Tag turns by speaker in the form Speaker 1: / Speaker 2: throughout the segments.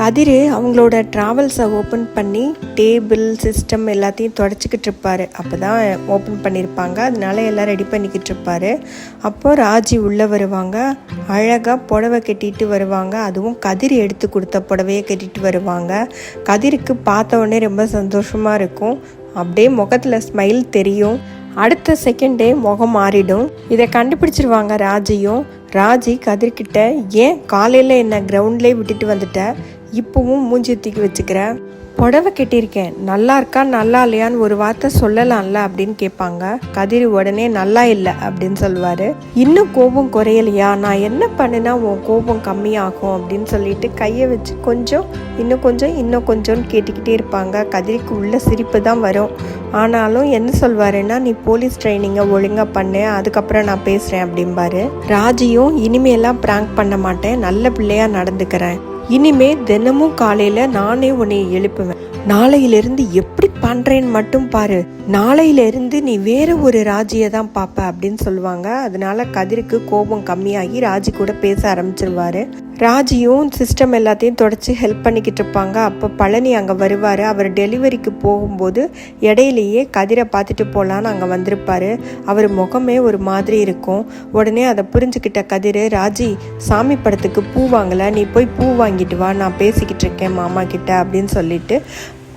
Speaker 1: கதிர் அவங்களோட ட்ராவல்ஸை ஓப்பன் பண்ணி டேபிள் சிஸ்டம் எல்லாத்தையும் தொடச்சிக்கிட்டு இருப்பாரு. அப்போ தான் ஓப்பன் பண்ணியிருப்பாங்க அதனால எல்லாம் ரெடி பண்ணிக்கிட்டு இருப்பாரு. அப்போ ராஜி உள்ளே வருவாங்க. அழகாக புடவை கட்டிட்டு வருவாங்க. அதுவும் கதிர் எடுத்து கொடுத்த புடவையை கட்டிட்டு வருவாங்க. கதிருக்கு பார்த்த உடனே ரொம்ப சந்தோஷமாக இருக்கும். அப்படியே முகத்தில் ஸ்மைல் தெரியும். அடுத்த செகண்டே முகம் மாறிடும். இதை கண்டுபிடிச்சிருவாங்க ராஜியும். ராஜி கதிர்கிட்ட ஏன் காலையில் என்ன கிரவுண்ட்லேயே விட்டுட்டு வந்துட்ட? இப்போவும் மூஞ்சி தூக்கி வச்சுக்கிறேன் புடவை கட்டியிருக்கேன். நல்லா இருக்கா நல்லா இல்லையான்னு ஒரு வார்த்தை சொல்லலாம்ல அப்படின்னு கேட்பாங்க. கதிர் உடனே நல்லா இல்லை அப்படின்னு சொல்லுவார். இன்னும் கோபம் குறையலையா? நான் என்ன பண்ணினா உன் கோபம் கம்மியாகும் அப்படின்னு சொல்லிட்டு கையை வச்சு கொஞ்சம் இன்னும் கொஞ்சம் இன்னும் கொஞ்சம்னு கேட்டுக்கிட்டே இருப்பாங்க. கதிரிக்கு உள்ள சிரிப்பு தான் வரும். ஆனாலும் என்ன சொல்வாருன்னா நீ போலீஸ் ட்ரைனிங்கை ஒழுங்காக பண்ணு அதுக்கப்புறம் நான் பேசுகிறேன் அப்படிம்பாரு. ராஜியும் இனிமேலாம் ப்ராங்க் பண்ண மாட்டேன். நல்ல பிள்ளையாக நடந்துக்கிறேன். இனிமே தினமும் காலையில நானே உன்னை எழுப்புவேன். நாளையிலிருந்து எப்படி பண்ணுறேன்னு மட்டும் பாரு. நாளையில இருந்து நீ வேற ஒரு ராஜியை தான் பாப்ப அப்படின்னு சொல்லுவாங்க. அதனால கதிருக்கு கோபம் கம்மியாகி ராஜி கூட பேச ஆரம்பிச்சிருவாரு. ராஜியும் சிஸ்டம் எல்லாத்தையும் தொடச்சி ஹெல்ப் பண்ணிக்கிட்டு இருப்பாங்க. அப்போ பழனி அங்கே வருவார். அவர் டெலிவரிக்கு போகும்போது இடையிலேயே கதிரை பார்த்துட்டு போகலான்னு அங்கே வந்திருப்பாரு. அவர் முகமே ஒரு மாதிரி இருக்கும். உடனே அதை புரிஞ்சுக்கிட்ட கதிர் ராஜி சாமி படத்துக்கு பூ வாங்கலை. நீ போய் பூ வாங்கிட்டு வா. நான் பேசிக்கிட்டு இருக்கேன் மாமா கிட்ட. அப்படின்னு சொல்லிட்டு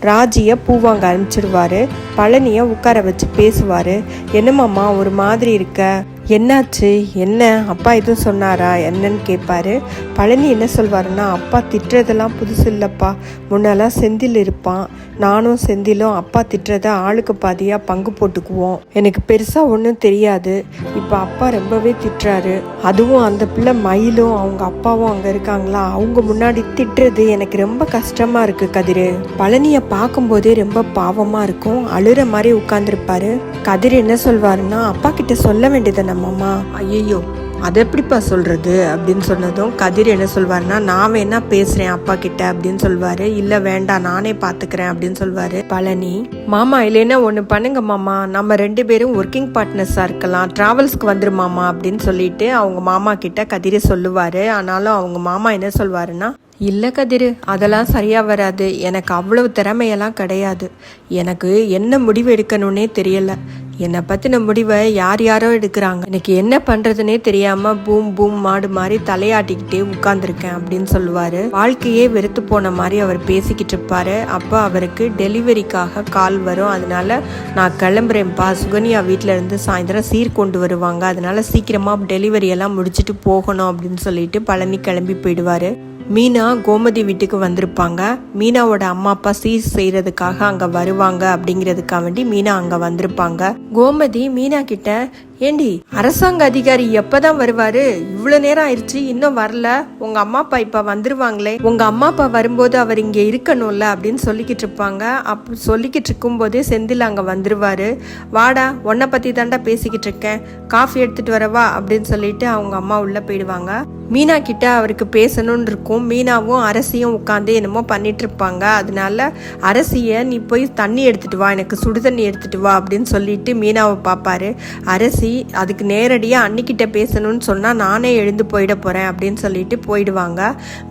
Speaker 1: ராஜியை பூ வாங்க அனுப்பிச்சிடுவாரு பழனியை உட்கார வச்சு பேசுவார். என்னம்மாம்மா ஒரு மாதிரி இருக்க? என்னாச்சு? என்ன? அப்பா எதுவும் சொன்னாரா? என்னன்னு கேட்பாரு பழனி என்ன சொல்வாருன்னா அப்பா திட்டுறதெல்லாம் புதுசு இல்லைப்பா. முன்னெல்லாம் செந்தில் இருப்பான். நானும் செந்திலும் அப்பா திட்டுறத ஆளுக்கு பாதியாக பங்கு போட்டுக்குவோம். எனக்கு பெருசாக ஒன்றும் தெரியாது. இப்போ அப்பா ரொம்பவே திட்டுறாரு. அதுவும் அந்த பிள்ளை மயிலும் அவங்க அப்பாவும் அங்கே இருக்காங்களா? அவங்க முன்னாடி திட்டுறது எனக்கு ரொம்ப கஷ்டமாக இருக்குது கதிர். பழனியை பார்க்கும்போதே ரொம்ப பாவமாக இருக்கும். அழுற மாதிரி உட்காந்துருப்பாரு கதிர் என்ன சொல்வாருன்னா அப்பா கிட்ட சொல்ல வேண்டியதை நம்மம்மா ஐயோ அதை எப்படிப்பா சொல்கிறது அப்படின்னு சொன்னதும் கதிர் என்ன சொல்வார்னா நான் வேணா பேசுகிறேன் அப்பா கிட்ட அப்படின்னு சொல்வார். இல்லை வேண்டாம் நானே பார்த்துக்கிறேன் அப்படின்னு சொல்வார். பழனி மாமா இல்லைன்னா ஒன்று பண்ணுங்க மாமா. நம்ம ரெண்டு பேரும் ஒர்க்கிங் பார்ட்னர்ஸாக இருக்கலாம். ட்ராவல்ஸ்க்கு வந்துரு மாமா அப்படின்னு சொல்லிட்டு அவங்க மாமா கிட்ட கதிரை சொல்லுவார். ஆனாலும் அவங்க மாமா என்ன சொல்வாருன்னா இல்லை கதிர் அதெல்லாம் சரியாக வராது. எனக்கு அவ்வளவு திறமையெல்லாம் கிடையாது. எனக்கு என்ன முடிவு எடுக்கணும்னே தெரியலை. என்னை பற்றின முடிவை யார் யாரோ எடுக்கிறாங்க. எனக்கு என்ன பண்ணுறதுனே தெரியாமல் பூம் பூம் மாடு மாதிரி தலையாட்டிக்கிட்டே உட்காந்துருக்கேன் அப்படின்னு சொல்லுவார். வாழ்க்கையே வெறுத்து போன மாதிரி அவர் பேசிக்கிட்டு இருப்பார். அப்போ அவருக்கு டெலிவரிக்காக கால் வரும். அதனால நான் கிளம்புறேன்ப்பா. சுகன்யா வீட்டில் இருந்து சாயந்தரம் சீர் கொண்டு வருவாங்க. அதனால சீக்கிரமாக டெலிவரி எல்லாம் முடிச்சுட்டு போகணும் அப்படின்னு சொல்லிட்டு பழனி கிளம்பி போயிடுவார். மீனா கோமதி வீட்டுக்கு வந்திருப்பாங்க. மீனாவோட அம்மா அப்பா சீர் செய்யறதுக்காக அங்க வருவாங்க அப்படிங்கிறதுக்காக வேண்டி மீனா அங்க வந்திருப்பாங்க. கோமதி மீனா கிட்ட ஏண்டி அரசாங்க அதிகாரி எப்பதான் வருவாரு? இவ்வளவு நேரம் ஆயிடுச்சு இன்னும் வரல. உங்க அம்மா அப்பா இப்ப வந்துருவாங்களே. உங்க அம்மா அப்பா வரும்போது அவர் இங்க இருக்கணும்ல அப்படின்னு சொல்லிக்கிட்டு இருப்பாங்க. அப்ப சொல்லிக்கிட்டு இருக்கும் போதே செந்தில் அங்க வந்துருவாரு. வாடா உன்னை பத்தி தாண்டா பேசிக்கிட்டு இருக்கேன். காஃபி எடுத்துட்டு வரவா அப்படின்னு சொல்லிட்டு அவங்க அம்மா உள்ள போயிடுவாங்க. மீனா கிட்ட அவருக்கு பேசணும்னு இருக்கும். மீனாவும் அரசியும் உட்காந்து என்னமோ பண்ணிட்டு இருப்பாங்க. அதனால அரசிய நீ போய் தண்ணி எடுத்துட்டு வா. எனக்கு சுடு தண்ணி எடுத்துட்டு வா. அப்படின்னு சொல்லிட்டு மீனாவை பார்ப்பாரு. அரசி அதுக்கு நேரடியாக அன்னிக்கிட்ட பேசணும்னு சொன்னால் நானே எழுந்து போயிட போகிறேன் அப்படின்னு சொல்லிட்டு போயிடுவாங்க.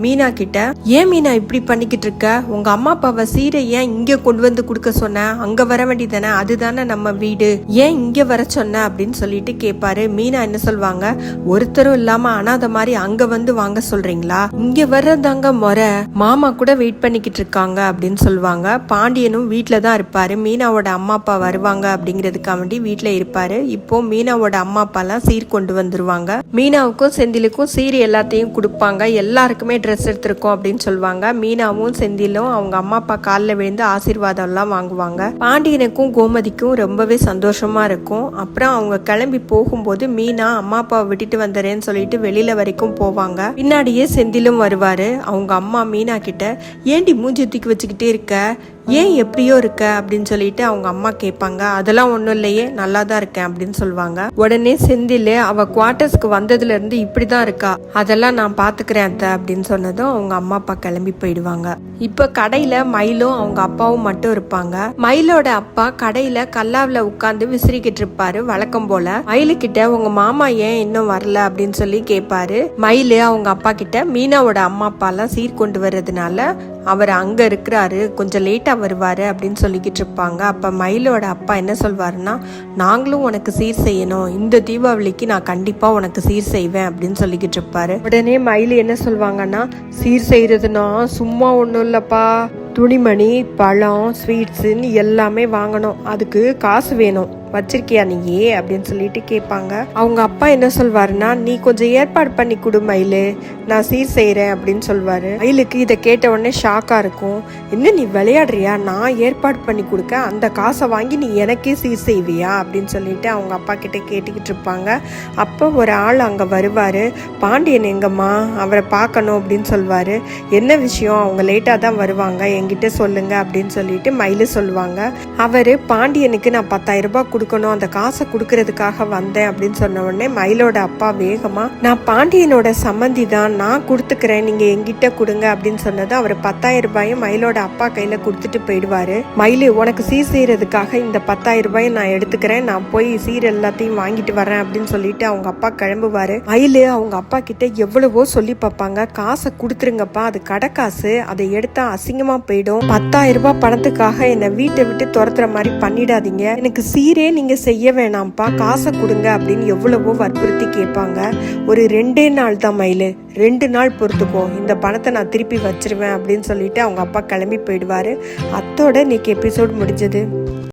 Speaker 1: மீனா கிட்ட ஏன் மீனா இப்படி பண்ணிக்கிட்டு இருக்க? உங்கள் அம்மா அப்பாவை சீரை ஏன் இங்கே கொண்டு வந்து கொடுக்க சொன்ன? அங்கே வர வேண்டியதானே அதுதானே நம்ம வீடு. ஏன் இங்கே வர சொன்ன? அப்படின்னு சொல்லிட்டு கேட்பாரு மீனா என்ன சொல்லுவாங்க ஒருத்தரும் இல்லாம அனாத மாதிரி அங்கே வந்து வாங்க சொல்கிறீங்களா இங்கே வர்றதாங்க முறை. மாமா கூட வெயிட் பண்ணிக்கிட்டு இருக்காங்க. அப்படின்னு சொல்லுவாங்க பாண்டியனும் வீட்டில் தான் இருப்பார். மீனாவோட அம்மா அப்பா வருவாங்க அப்படிங்கிறதுக்காக வேண்டி வீட்டில் இருப்பார். இப்போ மீனா மீனாவோட அம்மா அப்பாலாம் சீர் கொண்டு வந்துருவாங்க. மீனாவுக்கும் செந்திலுக்கும் சீர் எல்லாத்தையும் கொடுப்பாங்க. எல்லாருக்குமே ட்ரெஸ் எடுத்திருக்கோம் அப்படின்னு சொல்லுவாங்க. மீனாவும் செந்திலும் அவங்க அம்மா அப்பா காலில் விழுந்து ஆசீர்வாதம் எல்லாம் வாங்குவாங்க. பாண்டியனுக்கும் கோமதிக்கும் ரொம்பவே சந்தோஷமா இருக்கும். அப்புறம் அவங்க கிளம்பி போகும்போது மீனா அம்மா அப்பாவை விட்டுட்டு வந்துறேன்னு சொல்லிட்டு வெளியில வரைக்கும் போவாங்க. பின்னாடியே செந்திலும் வருவாரு. அவங்க அம்மா மீனா கிட்ட ஏண்டி மூஞ்சி தூக்கி வச்சுக்கிட்டே இருக்க? ஏன் எப்படியோ இருக்க? அப்படின்னு சொல்லிட்டு அவங்க அம்மா கேட்பாங்க. அதெல்லாம் ஒன்றும் இல்லையே. நல்லா தான் இருக்கேன் அப்படின்னு சொல்லுவாங்க. உடனே செந்தில் அவ குவார்டர்ஸ்க்கு வந்ததுல இருந்து இப்படி தான் இருக்கா. அதெல்லாம் நான் பாத்துக்கிறேன் அத்தை அப்படின்னு சொன்னதும் அவங்க அம்மா அப்பா கிளம்பி போயிடுவாங்க. இப்போ கடையில மயிலும் அவங்க அப்பாவும் மட்டும் இருப்பாங்க. மயிலோட அப்பா கடையில கல்லாவில் உட்காந்து விசிறிக்கிட்டு இருப்பாரு வழக்கம் போல. மயிலுக்கிட்ட உங்க மாமா ஏன் இன்னும் வரல? அப்படின்னு சொல்லி கேட்பாரு மயிலு அவங்க அப்பா கிட்ட மீனாவோட அம்மா அப்பா எல்லாம் சீர் கொண்டு வர்றதுனால அவர் அங்க இருக்கிறாரு கொஞ்சம் லேட்டா வருவாரு அப்படின்னு சொல்லிக்கிட்டு இருப்பாங்க. அப்ப மயிலோட அப்பா என்ன சொல்வாருன்னா நாங்களும் உனக்கு சீர் செய்யணும். இந்த தீபாவளிக்கு நான் கண்டிப்பா உனக்கு சீர் செய்வேன் அப்படின்னு சொல்லிக்கிட்டு இருப்பாரு. உடனே மயில் என்ன சொல்வாங்கன்னா சீர் செய்யறதுனா சும்மா ஒன்றும் இல்லப்பா. துணிமணி பழம் ஸ்வீட்ஸுன்னு எல்லாமே வாங்கணும். அதுக்கு காசு வேணும். வச்சிருக்கியா நீயே அப்படின்னு சொல்லிட்டு கேட்பாங்க. அவங்க அப்பா என்ன சொல்வாருன்னா நீ கொஞ்சம் ஏற்பாடு பண்ணி கொடு மயிலு. நான் சீர் செய்கிறேன் அப்படின்னு சொல்வாரு. மயிலுக்கு இதை கேட்ட உடனே ஷாக்காக இருக்கும். என்ன நீ விளையாடுறியா? நான் ஏற்பாடு பண்ணி கொடுக்க அந்த காசை வாங்கி நீ எனக்கே சீர் செய்வியா? அப்படின்னு சொல்லிட்டு அவங்க அப்பா கிட்ட கேட்டுக்கிட்டு இருப்பாங்க. அப்போ ஒரு ஆள் அங்கே வருவார். பாண்டியன் எங்கம்மா? அவரை பார்க்கணும் அப்படின்னு சொல்வார். என்ன விஷயம்? அவங்க லேட்டாக தான் வருவாங்க. என்கிட்ட சொல்லுங்க அப்படின்னு சொல்லிட்டு மயிலு சொல்லுவாங்க. அவர் பாண்டியனுக்கு நான் பத்தாயிரம் ரூபாய் கொடுக்கணும் அந்த காசை கொடுக்கறதுக்காக வந்தேன் அப்படின்னு சொன்ன உடனே மயிலோட அப்பா வேகமா நான் பாண்டியனோட சம்மந்தி தான் நான் கொடுத்துக்கிறேன் நீங்க என்கிட்ட கொடுங்க அப்படின்னு சொன்னது அவர் பத்தாயிரம் ரூபாயும் மயிலோட அப்பா கையில கொடுத்துட்டு போயிடுவாரு. மயிலு உனக்கு சீர் செய்யறதுக்காக இந்த பத்தாயிரம் ரூபாயை நான் எடுத்துக்கிறேன் நான் போய் சீர் எல்லாத்தையும் வாங்கிட்டு வரேன் அப்படின்னு சொல்லிட்டு அவங்க அப்பா கிளம்புவாரு. மயிலு அவங்க அப்பா கிட்ட எவ்வளவோ சொல்லி பார்ப்பாங்க. காசை கொடுத்துருங்கப்பா அது கடை காசு அதை எடுத்தா அசிங்கமா போயிடும். பத்தாயிரம் ரூபாய் பணத்துக்காக என்னை வீட்டை விட்டு துரத்துற மாதிரி பண்ணிடாதீங்க. எனக்கு சீரே நீங்கள் செய்ய வேணாம்ப்பா? காசை கொடுங்க அப்படின்னு எவ்வளவோ வற்புறுத்தி கேட்பாங்க. ஒரு ரெண்டே நாள் தான் மயில். ரெண்டு நாள் பொறுத்துக்கோ. இந்த பணத்தை நான் திருப்பி வச்சிருவேன் அப்படின்னு சொல்லிட்டு அவங்க அப்பா கிளம்பி போயிடுவாரு. அத்தோட இன்னைக்கு எபிசோட் முடிஞ்சது.